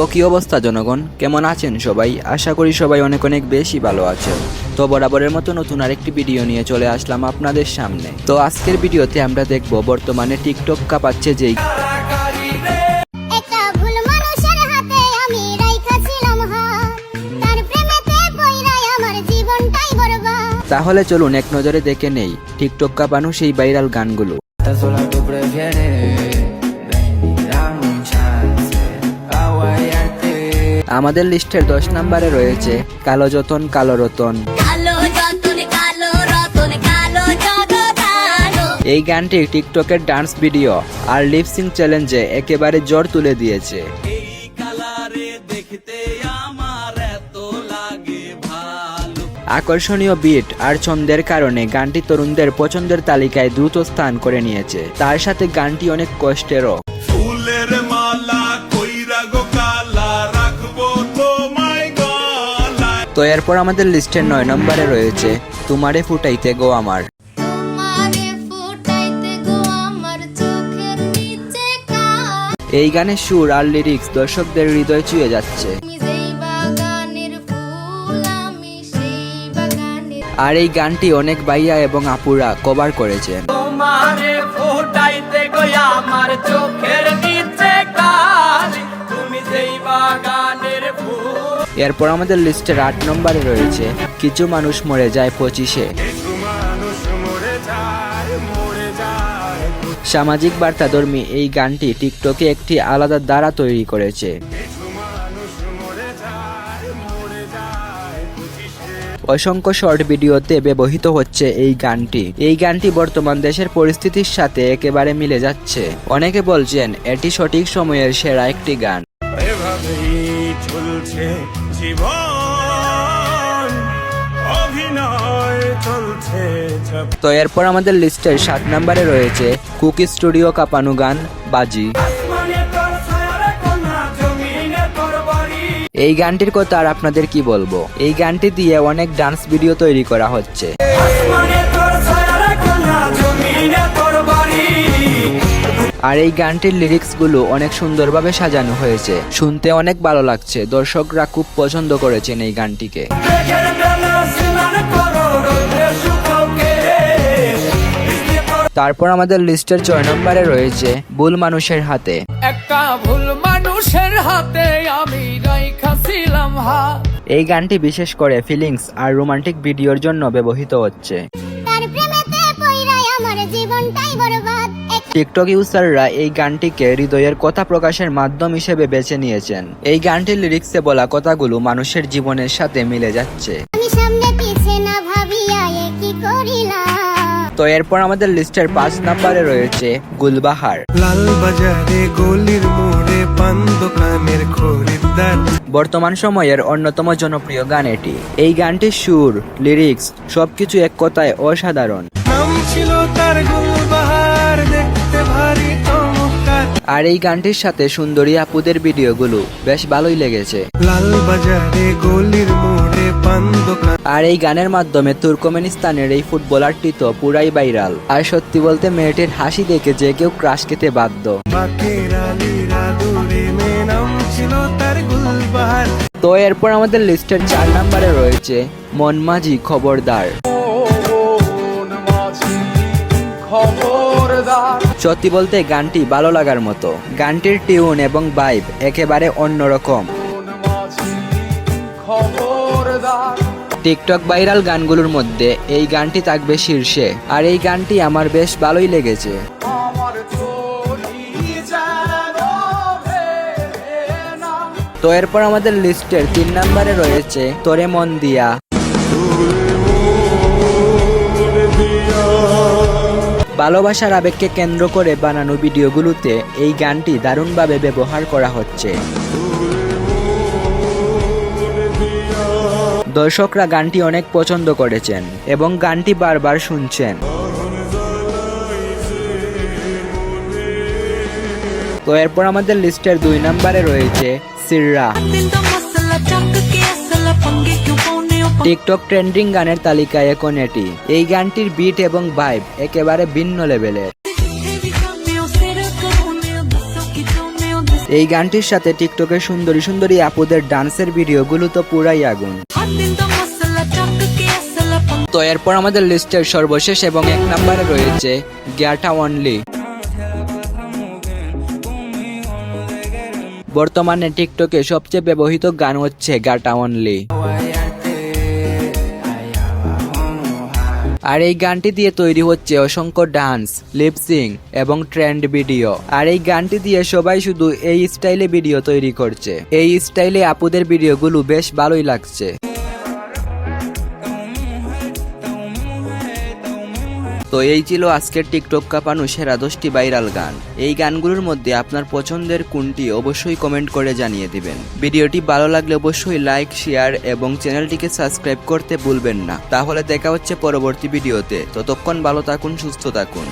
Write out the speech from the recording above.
তো কি অবস্থা জনগণ? কেমন আছেন সবাই? আশা করি সবাই অনেক অনেক বেশি ভালো আছেন। তো বরাবরের মতো নতুন আরেকটি ভিডিও নিয়ে চলে আসলাম আপনাদের সামনে। তো আজকের ভিডিওতে আমরা দেখব বর্তমানে টিকটক কাঁপাচ্ছে যেই তাহলে চলুন এক নজরে দেখে নেই টিকটক কাঁপানো সেই ভাইরাল গানগুলো। আমাদের লিস্টের দশ নম্বরে রয়েছে কালো যতন কালো রতন। কালো যতন কালো রতন কালো জগদালো। এই গানটি টিকটকের ডান্স ভিডিও আর লিপসিং চ্যালেঞ্জে একেবারে জোর তুলে দিয়েছে। আকর্ষণীয় বিট আর ছন্দের কারণে গানটি তরুণদের পছন্দের তালিকায় দ্রুত স্থান করে নিয়েছে। তার সাথে গানটি অনেক কষ্টেরও। তো এরপর আমাদের লিস্টের নয় নম্বরে রয়েছে তোমারে ফুটাইতে গো আমার। তোমারে ফুটাইতে গো আমার চোখের নিচে কাল এই গানের সুর আর লিরিক্স দর্শকদের হৃদয় ছুঁয়ে যাচ্ছে। আর এই গানটি অনেক ভাইয়া এবং আপুরা কভার করেছেন। আমার চোখের নিচে কালি তুমি যেই বাগানের ফুল এরপর আমাদের লিস্টের আট নম্বরে রয়েছে, কিছু মানুষ মরে যায় পঁচিশে। সামাজিক বার্তাধর্মী এই গানটি টিকটকে একটি আলাদা দ্বারা তৈরি করেছে। অসংখ্য শর্ট ভিডিওতে ব্যবহৃত হচ্ছে এই গানটি। এই গানটি বর্তমান দেশের পরিস্থিতির সাথে একেবারে মিলে যাচ্ছে। অনেকে বলছেন, এটি সঠিক সময়ের সেরা একটি গান। জীবন অভিনয় চলছে তো এরপর আমাদের লিস্টের সাত নম্বরে রয়েছে কুকি স্টুডিও কাপানু গান বাজি। এই গানটির কথা আর আপনাদের কি বলব? এই গানটি দিয়ে অনেক ডান্স ভিডিও তৈরি করা হচ্ছে। আর এই গানটির লিরিক্সগুলো অনেক সুন্দরভাবে সাজানো হয়েছে। শুনতে অনেক ভালো লাগছে। দর্শকরা খুব পছন্দ করেছেন এই গানটিকে। তারপর আমাদের লিস্টের ছয় নম্বরে রয়েছে ভুল মানুষের হাতে। একটা ভুল মানুষের হাতে আমি রাইখা ছিলাম হাত এই গানটি বিশেষ করে ফিলিংস আর রোমান্টিক ভিডিওর জন্য ব্যবহৃত হচ্ছে। তার প্রেমেতে পইরাই আমার জীবনটাই বরবাদ। টিকটক ইউজাররা এই গানটিকে হৃদয়ের কথা প্রকাশের মাধ্যম হিসেবে বেছে নিয়েছেন। এই গানটির লিরিক্সে বলা কথাগুলো মানুষের জীবনের সাথে মিলে যাচ্ছে। তো এরপর আমাদের লিস্টের পাঁচ নাম্বারে রয়েছে গুলবাহার। লাল বাজারে গলির মোড়ে পান দোকানের খরিদ্দার। বর্তমান সময়ের অন্যতম জনপ্রিয় গান এটি। এই গানটির সুর লিরিক্স সবকিছু এক কথায় অসাধারণ। নাম ছিল তার গুলবাহার আর এই গানটির সাথে সুন্দরী আপুদের ভিডিওগুলো বেশ ভালোই লেগেছে। গলির মোড়ে পান দোকান। আর এই গানের মাধ্যমে তুর্কমেনিস্তানের এই ফুটবলারটি তো পুরাই ভাইরাল। আর সত্যি বলতে মেয়েটির হাসি দেখে যে কেউ ক্রাশ খেতে বাধ্য। তো এরপর আমাদের লিস্টের চার নম্বরে রয়েছে মনমাঝি খবরদার। সত্যি বলতে গানটি ভালো লাগার মতো। গানটির টিউন এবং ভাইব একেবারে অন্যরকম। টিকটক ভাইরাল গানগুলোর মধ্যে এই গানটি থাকবে শীর্ষে, আর এই গানটি আমার বেশ ভালোই লেগেছে। তো এরপর আমাদের লিস্টের তিন নম্বরে রয়েছে তোরে মন দিয়া। ভালোবাসার আবেগকে কেন্দ্র করে বানানো ভিডিওগুলোতে এই গানটি দারুণভাবে ব্যবহার করা হচ্ছে। দর্শকরা গানটি অনেক পছন্দ করেছেন এবং গানটি বারবার শুনছেন। তো এরপর আমাদের লিস্টের দুই নম্বরে রয়েছে সিররা। টিকটক ট্রেন্ডিং গানের তালিকায় এখন এটি। এই গানটির বিট এবং ভাইব একেবারে ভিন্ন লেভেলের এই গানটির সাথে টিকটকে সুন্দরী সুন্দরী আপুদের ডান্সের ভিডিওগুলো তো পুরাই আগুন। তো এরপর আমাদের লিস্টের সর্বশেষ এবং এক নম্বরে রয়েছে গ্যাটা অনলি বর্তমানে টিকটকে সবচেয়ে ব্যবহৃত গান হচ্ছে গাটা অনলি আর এই গানটি দিয়ে তৈরি হচ্ছে অসংখ্য ডান্স লিপসিং এবং ট্রেন্ড ভিডিও আর এই গানটি দিয়ে সবাই শুধু এই স্টাইলে ভিডিও তৈরি করছে। এই স্টাইলে আপুদের ভিডিওগুলো বেশ ভালোই লাগছে। তো এই ছিল আজকের টিকটক কাঁপানো সেরা দশটি ভাইরাল গান। এই গানগুলোর মধ্যে আপনার পছন্দের কোনটি অবশ্যই কমেন্ট করে জানিয়ে দিবেন। ভিডিওটি ভালো লাগলে অবশ্যই লাইক, শেয়ার এবং চ্যানেলটিকে সাবস্ক্রাইব করতে ভুলবেন না। তাহলে দেখা হচ্ছে পরবর্তী ভিডিওতে। ততক্ষণ ভালো থাকুন, সুস্থ থাকুন।